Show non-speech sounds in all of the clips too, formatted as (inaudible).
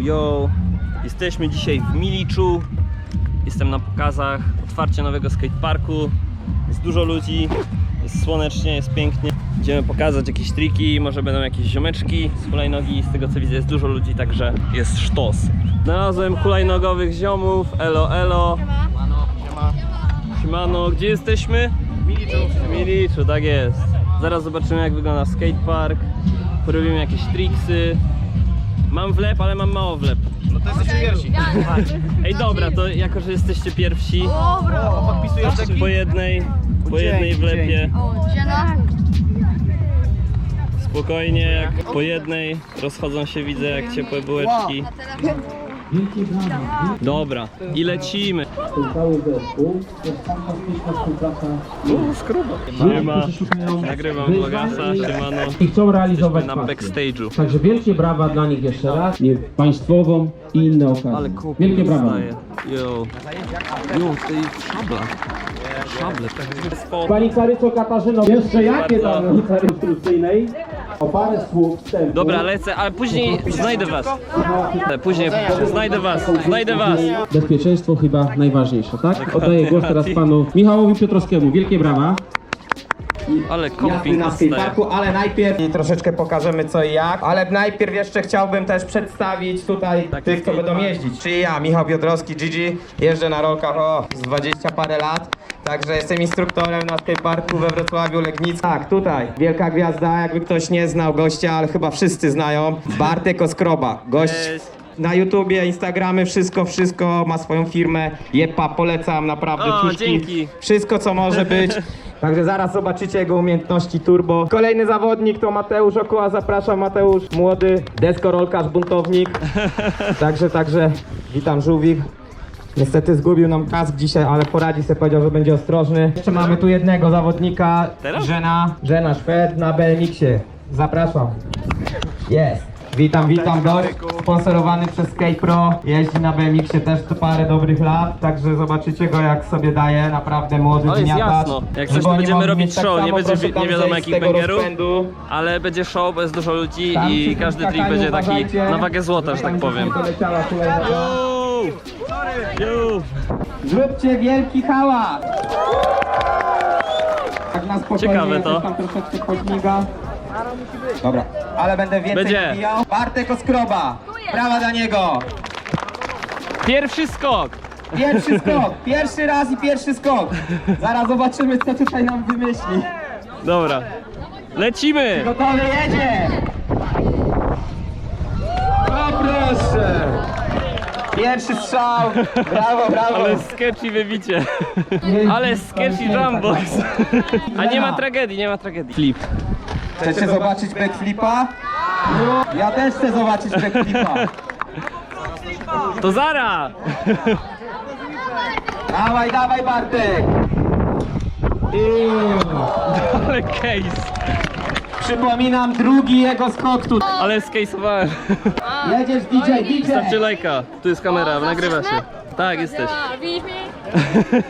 yo! Jesteśmy dzisiaj w Miliczu. Jestem na pokazach. Otwarcie nowego skateparku. Jest dużo ludzi. Jest słonecznie, jest pięknie. Idziemy pokazać jakieś triki, może będą jakieś ziomeczki z hulajnogi. Z tego co widzę jest dużo ludzi, także jest sztos. Znalazłem hulajnogowych ziomów. Elo, elo. Siemano, gdzie jesteśmy? W Miliczu. Miliczu, tak jest. Zaraz zobaczymy jak wygląda skatepark. Porobimy jakieś triksy. Mam wlep, ale mam mało wlep. No to jesteście pierwsi. Ej dobra, to jako, że jesteście pierwsi, O, podpisujesz taki? po jednej, po jednej wlepie. Spokojnie, jak po jednej rozchodzą się, widzę jak ciepłe bułeczki. Dobra, i lecimy. ten cały zespół. To jest fantastyczna współpraca. Uuu, skruba. Siema, nagrywam vlogasa, siemano. I chcą realizować na pasję. backstage'u. Także wielkie brawa dla nich jeszcze raz. Nie państwową i inne okazje. Wielkie brawa. Yo. Yo, tej szabla. Szable. Pani Karyco Katarzyno, jeszcze jakie tam różnice instrukcyjnej? O parę słów wstępu. Dobra, lecę, ale później znajdę was. Później znajdę was, znajdę was. Bezpieczeństwo chyba najważniejsze, tak? Oddaję głos teraz panu Michałowi Piotrowskiemu. Wielkie brawa. Ale jazdy na skateparku, ale najpierw i troszeczkę pokażemy co i jak, ale najpierw jeszcze chciałbym też przedstawić tutaj Taki tych, co będą jeździć. Czyli ja, Michał Piotrowski, Gigi, jeżdżę na rolkach o z 20 parę lat, także jestem instruktorem na skateparku we Wrocławiu Legnicy. Tak, tutaj, wielka gwiazda, jakby ktoś nie znał gościa, ale chyba wszyscy znają, Bartek Oskroba, gość na YouTubie, Instagramy, wszystko, wszystko, ma swoją firmę, Jepa, polecam, naprawdę O, dzięki. wszystko co może być. (laughs) Także zaraz zobaczycie jego umiejętności turbo. Kolejny zawodnik to Mateusz Okuła, zapraszam Mateusz, młody deskorolkarz, buntownik. (laughs) Także, także, witam żółwik. Niestety zgubił nam kask dzisiaj, ale poradzi sobie, powiedział, że będzie ostrożny. Jeszcze mamy tu jednego zawodnika, Teraz? Żena, Żena Szwed na BMX-ie. Zapraszam. Jest. Witam, witam gość, sponsorowany przez Skate Pro, jeździ na BMX-ie też tu parę dobrych lat, także zobaczycie go jak sobie daje, naprawdę młody Ale jest gniatacz. jasno. Jak coś, Żeby to oni będziemy mogli robić mieć tak show, nie samo, będzie proszę wi- tam nie wiadomo zejść z jakich tego bangerów. rozpędu. Ale będzie show, jest dużo ludzi Tam i każdy trik skakaniu będzie taki uważajcie. na wagę złota, że tak powiem. kolejna- Yo! Zróbcie wielki hałas! Tak na spokojnie, Ciekawe to. tam troszeczkę. Dobra, ale będę więcej Będzie. wbijał. Bartek Oskroba, brawa dla niego! Pierwszy skok! Pierwszy skok, pierwszy raz i pierwszy skok. Zaraz zobaczymy, co tutaj nam wymyśli. Dobra. Lecimy! Gotowy, jedzie! O proszę! Pierwszy strzał, brawo, brawo! Ale sketchy wybicie. Ale sketchy jumpbox. A nie ma tragedii, nie ma tragedii. Flip. Chcecie zobaczyć backflipa? Ja też chcę zobaczyć backflipa. To Zara! Dawaj, dawaj Bartek! Ale case. Przypominam drugi jego skok tu. Ale skejsowałem. (laughs) Jedziesz DJ, DJ! Stawcie lajka. Tu jest kamera, nagrywa się. Tak, jesteś. Widzisz mnie?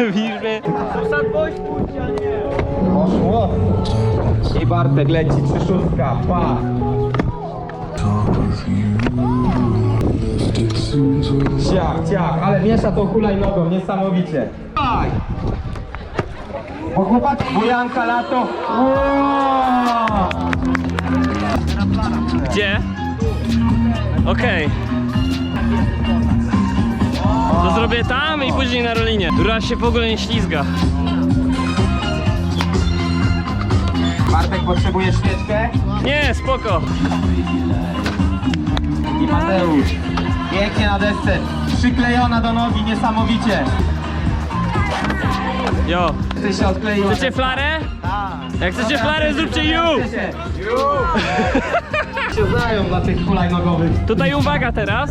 (laughs) Widzisz mnie? Poszło. I Bartek leci, trzy szóstka, pa. Ciach, ciach, ale miesza tą hulajnogą, niesamowicie. Daj! Bo chłopak, bujanka, lato. Wow! Gdzie? Okej. To zrobię tam i później na rolinie. Rura się w ogóle nie ślizga. Bartek potrzebuje świeczkę Nie, spoko. i Mateusz. Pięknie na desce, przyklejona do nogi, niesamowicie. Jo. Ty się odkleiła. Chcecie flarę? Jak chcecie flarę, zróbcie ju! się znają dla tych hulajnogowych. Tutaj uwaga teraz.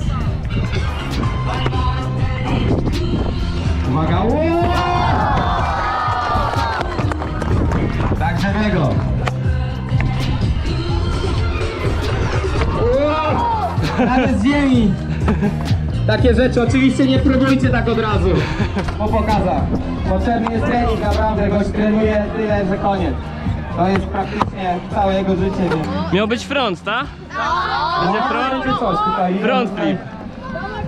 Uwaga! Ło! Tak. Ło! Nawet z ziemi. Takie rzeczy oczywiście nie próbujcie tak od razu. Po pokazach. Potrzebny jest trening, naprawdę. Gość trenuje tyle, że koniec. To jest praktycznie całe jego życie. Więc... Miał być front, tak? Będzie front? Czy coś tutaj? Front flip.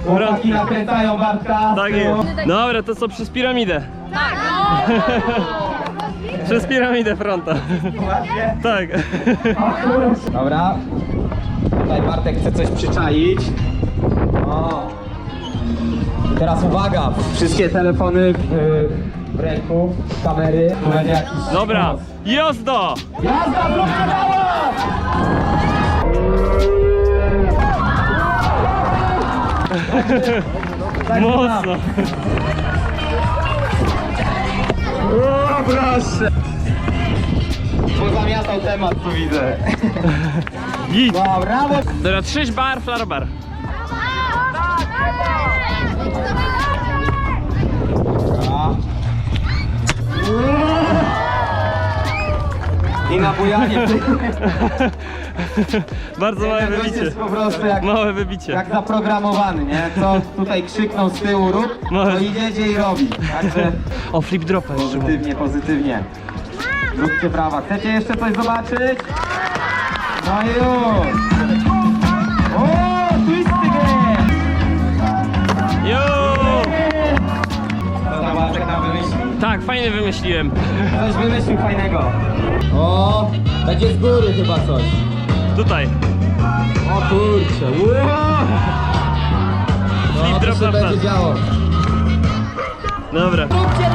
Chłopaki nakręcają Bartka. Tak jest. Dobra, to co przez piramidę? Tak. Przez piramidę fronta. Tak. Dobra. Tutaj Bartek chce coś przyczaić. O. Teraz uwaga, wszystkie telefony w, w ręku, kamery. Tu będzie jakiś Dobra, jazda! Jazda, zróbcie hałas! (laughs) Mocno. O, proszę! Pozamiatał temat, tu widzę. Git. No, brawo! Dobra, trzyś bar, flar bar. Dobra. I na bujanie. (laughs) Bardzo małe Gość wybicie. jest po prostu jak, Małe wybicie. jak zaprogramowany, nie? Co tutaj krzyknął z tyłu rób, Może. to idziecie i robi. Także (laughs) O, flip dropa jeszcze. mam. pozytywnie, pozytywnie. Zróbcie brawa. Chcecie jeszcze coś zobaczyć? No już! Tak, fajnie wymyśliłem. Coś wymyślił fajnego. O, będzie z góry chyba coś. Tutaj. O kurczę, wow! Flip No, to drop się będzie działo. Dobra. Róbcie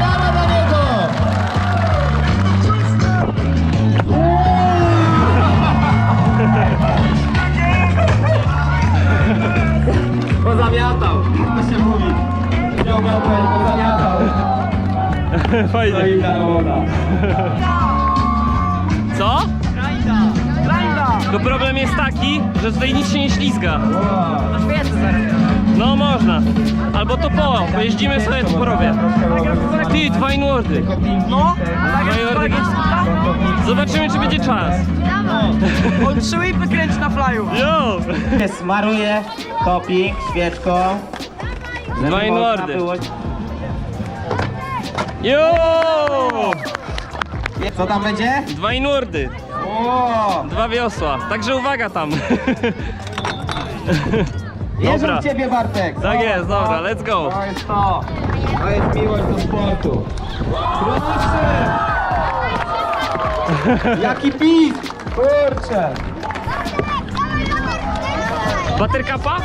(laughs) Fajnie. Co? Tylko problem jest taki, że tutaj nic się nie ślizga. No można. Albo to po, pojeździmy sobie w porowie. Ty, dwa inwardy. No, Dwa inwardy. Zobaczymy, czy będzie czas. On trzy whipy kręci na flyu. Jo! Smaruję topping świeczką. Dwa inwardy. Jo! Co tam będzie? Dwa inwardy. O! Dwa wiosła. Także uwaga tam. Wierzę Dobra. w ciebie Bartek. Tak jest, dobra, let's go. To jest to. To jest miłość do sportu. Proszę! Jaki pis! Kurczę! Buttercupa?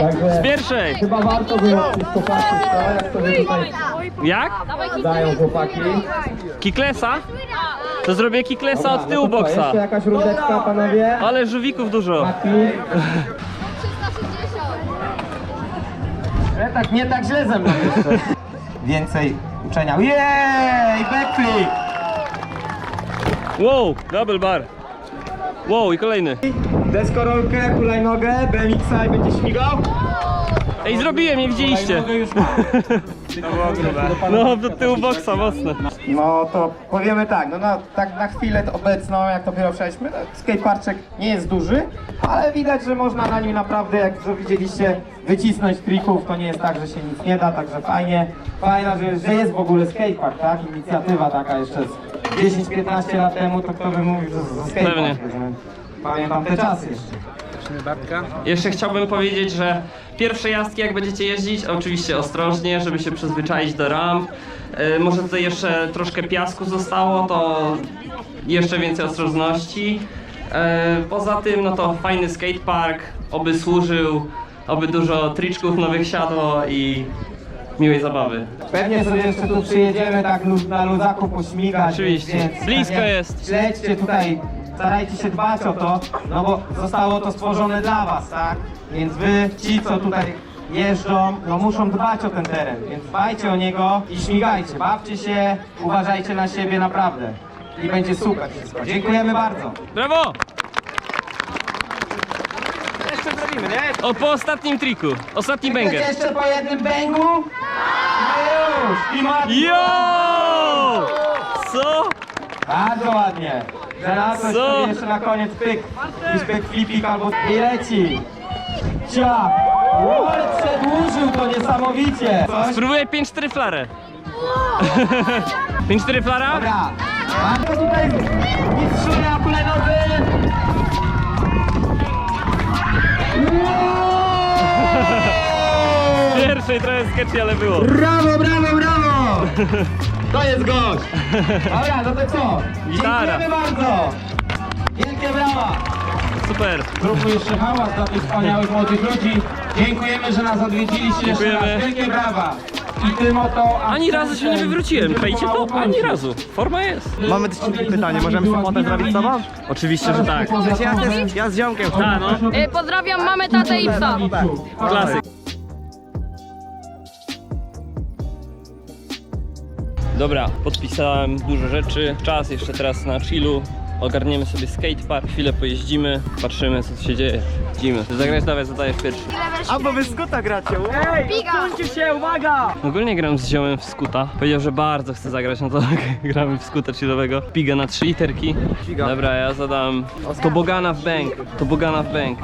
Także Z pierwszej. chyba warto było popatrzeć to, jak sobie tutaj Jak? dają chłopaki. Kiklesa? To zrobię kiklesa Dobra, od tyłu no to co, boksa. Jeszcze jakaś rundeczka panowie? Ale żółwików dużo. Mati? Nie tak, nie tak źle ze mną jeszcze. Więcej uczenia. Jej! Backflip! Wow, double bar. Wow, i kolejny. Deskorolkę, hulajnogę, BMX-a i będzie śmigał? Ej, zrobiłem, nie widzieliście. Już. (laughs) No, do tyłu boksa, mocno. No to powiemy tak, no na, tak na chwilę to obecną, jak dopiero przejśmy, no, skateparczek nie jest duży, ale widać, że można na nim naprawdę, jak to widzieliście, wycisnąć trików, to nie jest tak, że się nic nie da, także fajnie, fajna, że, że jest w ogóle skatepark, tak, inicjatywa taka jeszcze z 10-15 lat temu, to kto by mówił, że ze skatepark, Pewnie. Pamiętam te czasy jeszcze. Jeszcze chciałbym powiedzieć, że pierwsze jazdki jak będziecie jeździć, oczywiście ostrożnie, żeby się przyzwyczaić do ramp. Yy, może tutaj jeszcze troszkę piasku zostało, to jeszcze więcej ostrożności. Yy, poza tym, no to fajny skatepark, oby służył, oby dużo triczków nowych siadło i miłej zabawy. Pewnie sobie jeszcze tu przyjedziemy tak luz, na luzaku pośmigać. Oczywiście. Więc, Blisko tak jest. Śledźcie tutaj, starajcie się dbać o to, no bo zostało to stworzone dla was, tak? Więc wy, ci co tutaj jeżdżą, no muszą dbać o ten teren, więc dbajcie o niego i śmigajcie, bawcie się, uważajcie na siebie naprawdę. I będzie super wszystko. Dziękujemy bardzo. Brawo! Jeszcze zrobimy, nie? O, po ostatnim triku, ostatni. Chcecie jeszcze po jednym bęgu? No już! I Mati! Yo! Co? Bardzo ładnie. Żelazo Co? jeszcze na koniec pyk. I pyk flipik albo... I leci. Ciap. Ward przedłużył to niesamowicie. Coś? Spróbuję 5-4 flarę. 5-4 flara? Dobra. Mamy tutaj mistrzunia plenowy. (laughs) Pierwszej trochę sketchy, ale było. Brawo, brawo, brawo! (laughs) To jest gość! (laughs) Dobra, no to co? Gitara. Dziękujemy bardzo! Wielkie brawa! Super. Zróbmy jeszcze hałas dla tych wspaniałych młodych ludzi. Dziękujemy, że nas odwiedziliście jeszcze Dziękujemy. raz. Wielkie brawa. I tym oto... Ani razu się nie wywróciłem. Czajcie to? Ani razu. Forma jest. Mamy też pytanie, możemy sobie fotę zrobić z tobą? Oczywiście, że tak. Ja, ja z ziomkiem. A no, Y, Pozdrawiam mamę, tatę i psa. klasyk. Dobra, podpisałem dużo rzeczy. Czas jeszcze teraz na chillu. Ogarniemy sobie skatepark, chwilę pojeździmy, patrzymy co tu się dzieje. Widzimy. Zagrać dawaj, zadajesz pierwszy. Albo wy skuta gracie. Ej, odsuńcie się, uwaga! Ogólnie gram z ziomem w skuta. Powiedział, że bardzo chce zagrać, no to (laughs) gramy w skuta chillowego. Piga na trzy literki. Dobra, ja zadam tobogana w bank. Tobogana w bank.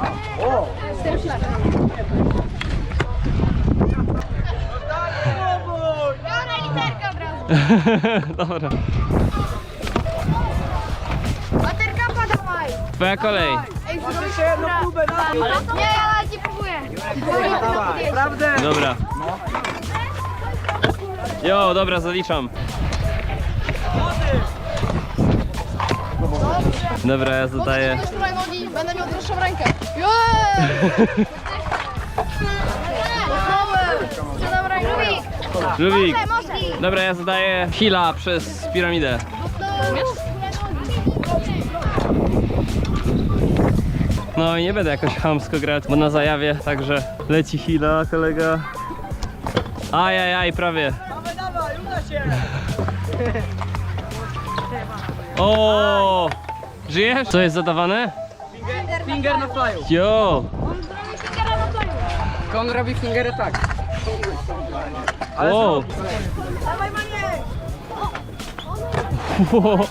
Dobra, literka od razu. (laughs) Dobra. Baterka padawaj. Twoja kolej. Ej, zrobisz jedną próbę Nie, ja nie próbuję. Prawdę! Dobra. Jo, dobra, zaliczam. Dobra, ja zadaję. Nogi, będę miał droższą rękę. Jeee! (laughs) Dobra, Rubik. Żubik. Może, może. Dobra, ja zadaję hila przez piramidę. No i nie będę jakoś chamsko grać, bo na zajawie, także leci hila, kolega. Ajajaj, prawie. Dawaj, dawaj, uda się! O! Żyjesz? Co jest zadawane? Finger na flyu. Jo! On robi fingery tak. Wow! Dawaj, maniek! (laughs) Wow.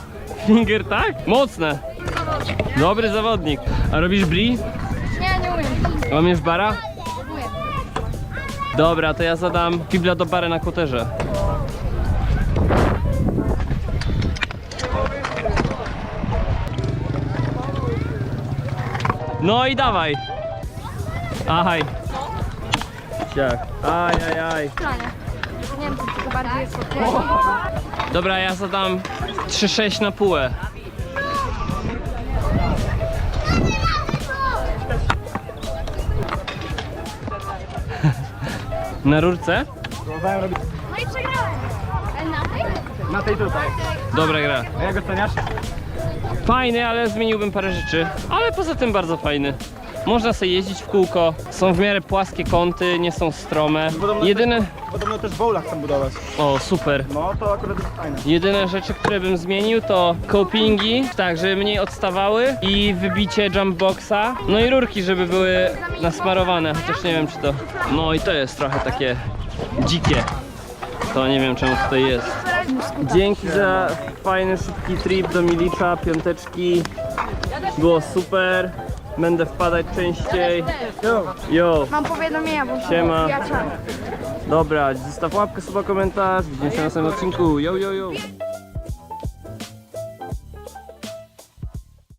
Finger tak? Mocne! Dobry zawodnik. A robisz bri? Nie, nie umiem. Łamiesz bara? Umiem. Dobra, to ja zadam fibla do bary na koterze. No i dawaj. Ahaj. Ciach. Aj, aj, aj. Stranie. Nie wiem, czy to bardziej jest. Dobra, ja zadam 3-6 na półę. (laughs) Na rurce? No i przegrałem. E, Na tej? Na tej tutaj. Dobra gra. A jak oceniasz? Fajny, ale zmieniłbym parę rzeczy. Ale poza tym bardzo fajny. Można sobie jeździć w kółko, są w miarę płaskie kąty, nie są strome. Jedyne... Podobno też w bowlach chcą budować. O, super. No to akurat jest fajne. Jedyne rzeczy, które bym zmienił to copingi, tak, żeby mniej odstawały i wybicie jumpboxa, no i rurki, żeby były nasmarowane, chociaż nie wiem czy to... No i to jest trochę takie dzikie. To nie wiem czemu tutaj jest. Dzięki za fajny, szybki trip do Milicza, piąteczki. Było super. Będę wpadać częściej. Yo. Mam powiadomienia, bo Siema. Dobra, zostaw łapkę, suba, komentarz. Widzimy się na następnym odcinku. Yo, yo, yo.